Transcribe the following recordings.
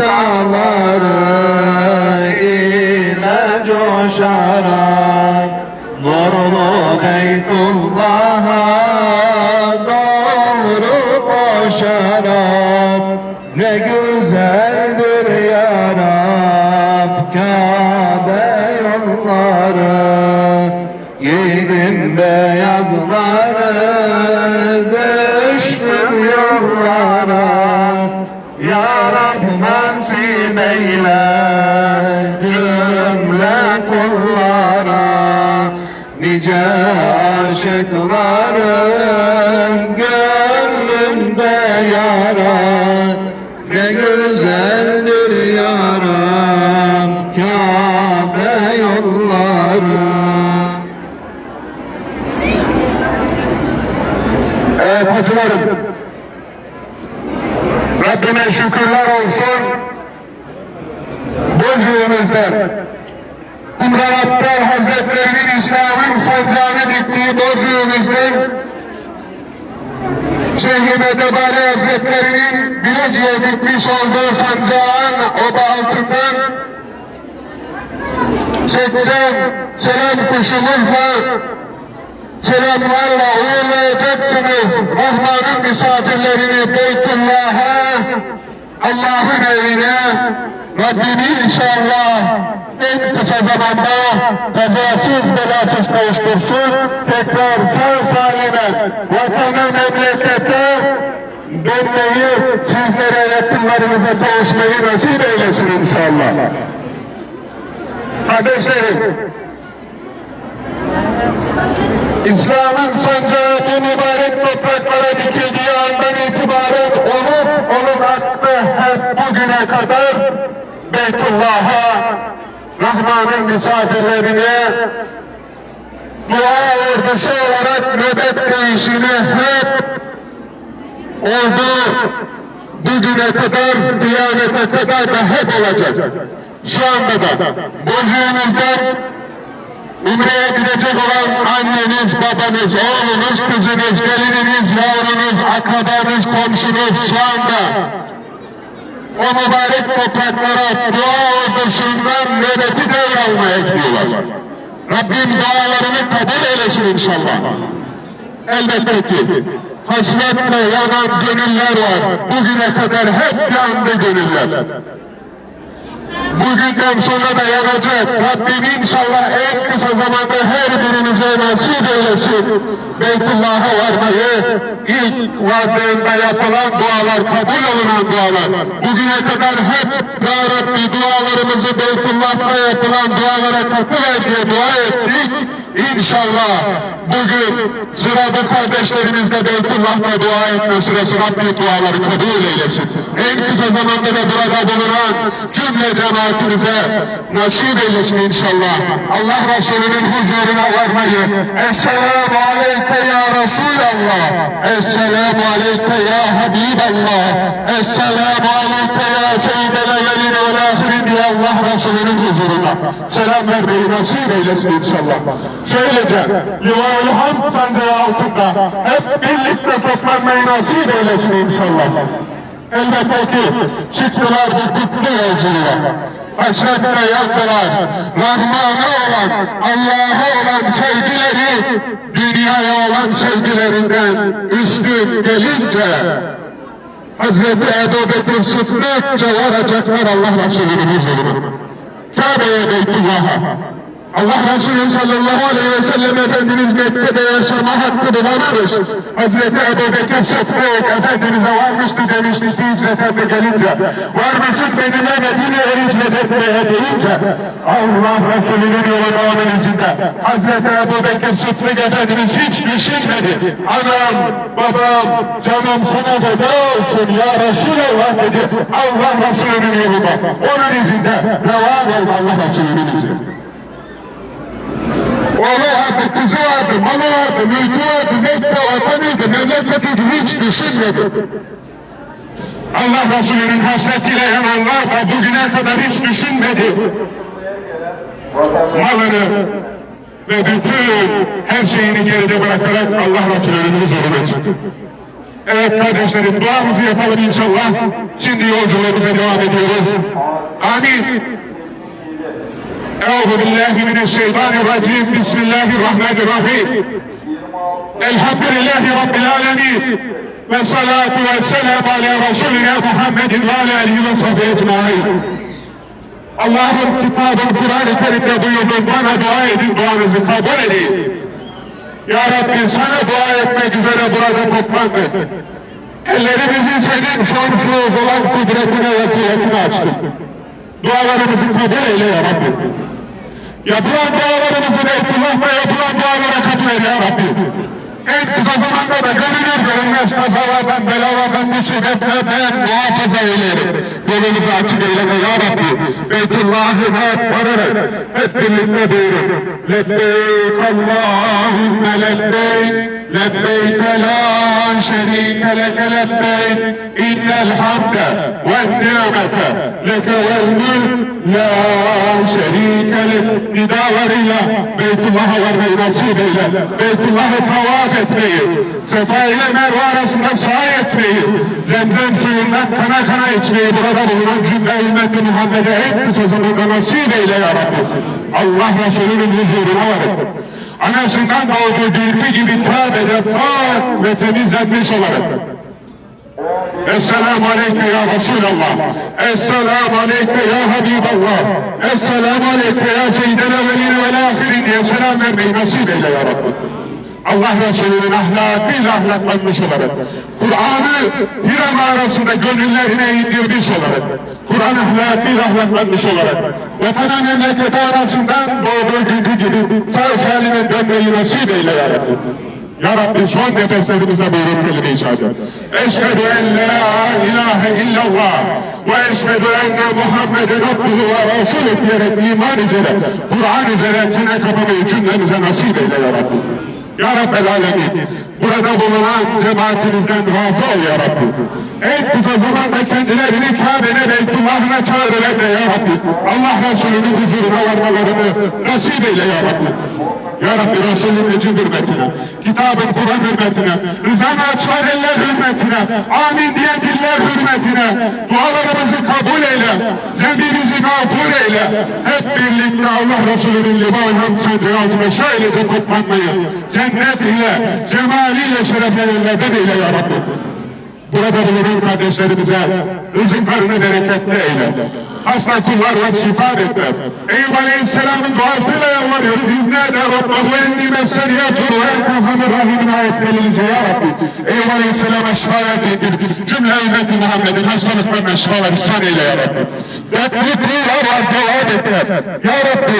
dağları ile coşarak Nurlu Beytullah'a doğru koşarak Ne güzeldir ya Rab Kabe yolları. Giydim beyazları Düştüm yollara aşıkların Gönlümde yara Ne güzeldir ya Rab Kabe yolları Evet hacılarım. Rabbime şükürler olsun. Bozcuğumuzdan Umran Abdal Hazretlerinin İslam'ın sancağını diktiği Bozcuğumuzdan Şeyh Medebali Hazretlerinin Bilecik'e dikmiş olduğu sancağın oba altından 80 selam kuşumuzla selamlarla uğurlayacaksınız. Rahman'ın misafirlerini Beytullah'a, Allah'ın evine, Rabbini inşallah en kısa zamanda kazasız belasız kavuştursun. Tekrar sağ salime vatana memlekete dönmeyi, sizlere yakınlarınıza kavuşmayı nasip eylesin inşallah. Kardeşlerim, İslam'ın sancağı bu mübarek topraklara dikildiği andan itibaren olup onun hakkı hep bugüne kadar Beytullah'a, Rahman'ın misafirlerine dua ordusu olarak nöbet değişini hep oldu. Bugüne kadar, Diyanete kadar da hep olacak. Şu anda da Bozüyümüzden Umre'ye gidecek olan anneniz, babanız, oğlunuz, kızınız, gelininiz, yavrunuz, akrabanız, komşunuz şu anda o mübarek topraklara dua ordusundan nöbeti devralmaya gidiyorlar. Rabbim dualarını kabul eylesin inşallah. Elbette ki hasretle yanan gönüller var. Bugüne kadar hep yandı gönüller. Bugünden sonra da yanacak. Rabbim inşallah en kısa zamanda her birinize nasip eylesin. Beytullah'a varmayı, ilk vardığında yapılan dualar, kabul olunan dualar. Bugüne kadar hep Ya Rabbi dualarımızı Beytullah'ta yapılan dualara katıver diye dua ettik. İnşallah bugün sırada kardeşlerimiz de Beytullah'ta dua etme sırası Rabbi duaları kabul eylesin. En kısa zamanda da burada bulunan cümle cemaatimize nasip eylesin inşallah. Allah Resulü'nün huzuruna varmayı. Esselamu aleyke ya Resulallah. Esselamu aleyke ya Habiballah. Esselamu aleyke ya Seyyidel Evvelin ve Ahirin diye Allah Resulü'nün huzuruna selam vermeyi nasip eylesin inşallah. Şöylece Livaül Hamd sancağı altında hep birlikte toplanmayı nasip eylesin inşallah. Elbette çıktılar bu kutlu yolculuğa. Hasretle yaktılar. Rahman'a olan, Allah'a olan sevgileri, dünyaya olan sevgilerinden üstün gelince Hazreti Ebu Bekir Sıddıkça varacaklar Allah Resulü'nün huzuruna. Kabe'ye Beytullah'a. Allah Resulü sallallahu aleyhi ve sellem Efendimiz Mekke'de yaşama hakkı bulamamış. Hazreti Ebu Bekir Sıddık Efendimiz'e varmıştı demişti ki hicreten de gelince. Var mısın benimle Medine'ye hicret etmeye deyince. Allah Resulü'nün yolunda onun izinde. Hazreti Ebu Bekir Sıddık Efendimiz hiç düşünmedi. Anam, babam, canım sana feda olsun ya Resulallah dedi. Allah Resulü'nün yolunda. Onun izinde. Revan olma Allah Resulü'nün izinde. Oğlu vardı, kızı vardı, malı vardı, mülkü vardı, Mekke vatanıydı, memleketiydi, hiç düşünmedi. Allah Resulü'nün hasretiyle yananlar da bugüne kadar hiç düşünmedi. Malını ve bütün her şeyini geride bırakarak Allah Resulü'nün huzuruna çıktı. Evet kardeşlerim duamızı yapalım inşallah. Şimdi yolculuğumuza devam ediyoruz. Amin. Euzu billahi mineşşeytanirracim. Bismillahirrahmanirrahim. Elhamdülillahi Rabbil alemin. Ve salatu ve selamu ala Resulina Muhammedin ve ala alihi ve sahbihi ecmaîn. Allah'ın kitabın Kur'an-ı Kerim'de buyurduğun bana dua edin, duanızı kabul edin. Ya Rabbi sana dua etmek üzere burada toplandık. Ellerimizi senin sonsuz olan kudretine ve kuvvetine açtık. Dualarımızı kabul eyle ya Rabbi. Yapılan dualarımızı Beytullah'ta yapılan dualara eyle ya Rabbi. En kısa zamanda da görünür görünmez kazalardan, belalardan, musibetlerden muhafaza eyleyelim. Yolumuzu açık eyleme ya Rabbi. Beytullah'ına vararak hep birlikte buyurun. Lebbeyk Allahümme lebbeyk. لبيك لا شريك لك لبيك إن الحمد والنعمة لك والملك لا şerike lek nidalarıyla Beytullah'a varmayı nasip eyle. Beytullah'ı tavaf etmeyi, Sefa ile Merve arasında sahi etmeyi, zemzem suyundan kana kana içmeyi burada bulunan cümle ümmeti Muhammed'e en kısa zamanda nasip eyle ya Rabbi. Allah Resulü'nün huzuruna varın anasından doğduğu bilgi gibi tövbede pak ve temizlenmiş olarak. Esselamu Aleyke ya Resulallah. Esselamu Aleyke ya Habiballah. Esselamu Aleyke ya Seyyidel Evveline vel Ahirin diye selam vermeyi nasip eyle ya Rabbi. Allah Resulü'nün ahlakıyla ahlaklanmış olarak, Kur'an'ı Hira mağarasında gönüllerine indirmiş olarak, Kur'an ahlakıyla ahlaklanmış olarak, vatana memleketi arasından doğduğu günkü gibi sağ salime dönmeyi nasip eyle ya Rabbi. Son nefeslerimize buyurun kelime-i şehadet. Eşhedü en la ilahe illallah ve eşhedü enne Muhammeden abduhu ve rasulü diyerek iman üzere, Kur'an üzere çene kapamayı cümlemize nasip eyle ya Rabbi. Alemin, burada bulunan cemaatimizden razı ol ya. En kısa zamanda kendilerini Kabe'ne Beytullah'ına çağırırlar ya Rabbi. Allah Resulü'nün huzuruna varmalarını nasip eyle ya Rabbi. Ya Rabbi Resulün ecin hürmetine, kitabın Kur'an hürmetine, rızana açan eller hürmetine, amin diyen diller hürmetine, dualarımızı kabul eyle, zembimizi mağfur eyle. Hep birlikte Allah Resulü'nün liman hamd sancağı altına şöylece toplanmayı, cennet ile, cemaliyle şereflenenlerden eyle ya Rabbi. Burada bulunan kardeşlerimize rızıklarını bereketli eyle. Hasta kullarla şifa eyle. Eyüp Aleyhisselam'ın duasıyla yalvarıyoruz. İzne de Rabbahu enni messeniyatun ve enkahamur rahimin ayetlerince ya Rabbi. Eyüp Aleyhisselam'a şifa verdiğin cümle ümmeti Muhammed'in hastalıklarına şifalar ihsan eyle ya Rabbi. Yaklıklılar var dua etler. Ya Rabbi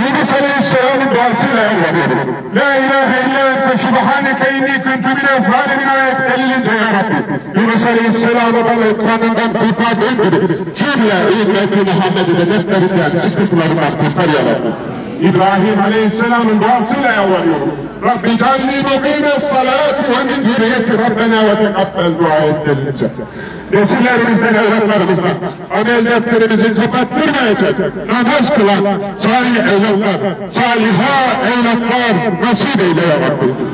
Yunus Aleyhisselam'ın duasıyla yalvarıyoruz. La ilahe illa ente subhaneke inni kuntu mine zalimin ayetlerince ya Rabbi. Yunus Aleyhisselam'ı balık kanından kurtardığın gibi cümle ümmeti Muhammed'i de dertlerinden, sıkıntılarından kurtar ya Rabbi. İbrahim Aleyhisselam'ın duasıyla yalvarıyorum. Rabbi calli mukime salati ve min hürriyeti Rabbena ve tekabbel dua et denilince. Nesillerimizden, evlatlarımızdan amel defterimizi kapattırmayacak, namaz kılan salih evlatlar, saliha evlatlar nasip eyle ya Rabbi.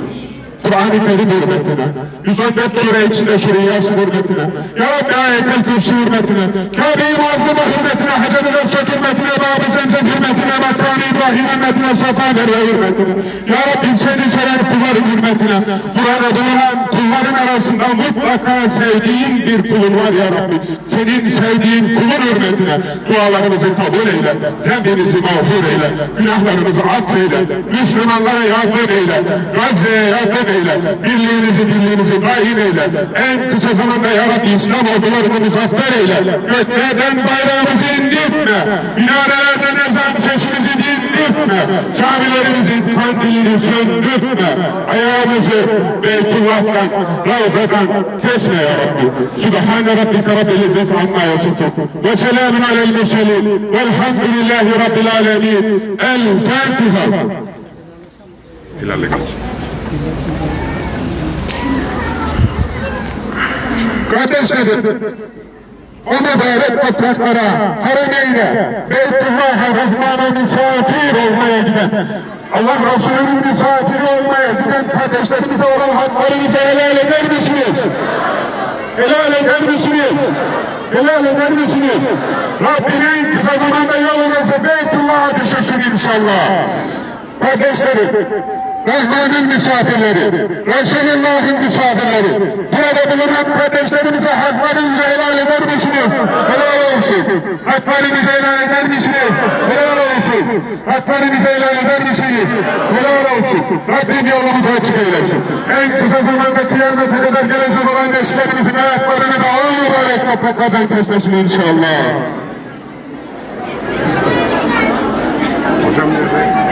Kur'an-ı Kerim hürmetine, 114 sure içinde Yasin hürmetine, Ya Rabbi ayetel kürsü hürmetine, Kabe-i Muazzama hürmetine, Hacer-i Refsat hürmetine, Bab-ı Zemzem hürmetine, Makam-ı İbrahim hürmetine, Safa Merve hürmetine, Ya Rabbi seni seven kulların hürmetine, burada bulunan kulların arasında mutlaka sevdiğin bir kulun var ya Rabbi, senin sevdiğin kulun hürmetine, dualarımızı kabul eyle, zembimizi mağfur eyle, günahlarımızı affeyle, Müslümanlara yardım eyle, Gazze'ye yardım eyle, birliğinizi birliğinizi daim eyle, en kısa zamanda ya Rabbi İslam ordularını muzaffer eyle, göklerden bayrağımızı indirtme, minarelerden ezan sesimizi dindirtme, camilerimizin kandilini söndürtme, ayağımızı Beytullah'tan, Ravza'dan kesme ya Rabbi. Sübhane Rabbike Rabbil İzzet Amma Yasifun. Ve selamun alel murselin. Velhamdülillahi Rabbil Alemin. El Fatiha. İlerle geç. Kardeşlerim, o mübarek topraklara, harameyne, Beytullah'a Rahman'a misafir olmaya giden Allah Resulü'nün misafiri olmaya giden kardeşlerimize olan haklarınızı helal eder misiniz? Helal eder misiniz? Helal eder misiniz? Rabbim en kısa zamanda yolunuzu Beytullah'a düşürsün inşallah. Kardeşlerim, Rahman'ın misafirleri, Resulullah'ın misafirleri, burada bulunan kardeşlerimize haklarınızı helal eder misiniz? Helal olsun. Haklarınızı helal eder misiniz? Helal olsun. Haklarınızı helal eder misiniz? Helal olsun. Rabbim yolumuzu açık eylesin. En kısa zamanda kıyamete kadar gelecek olan neşlerimizin ayaklarını da ağır mübarek topraklardan kesmesin inşallah. Hocam nerede?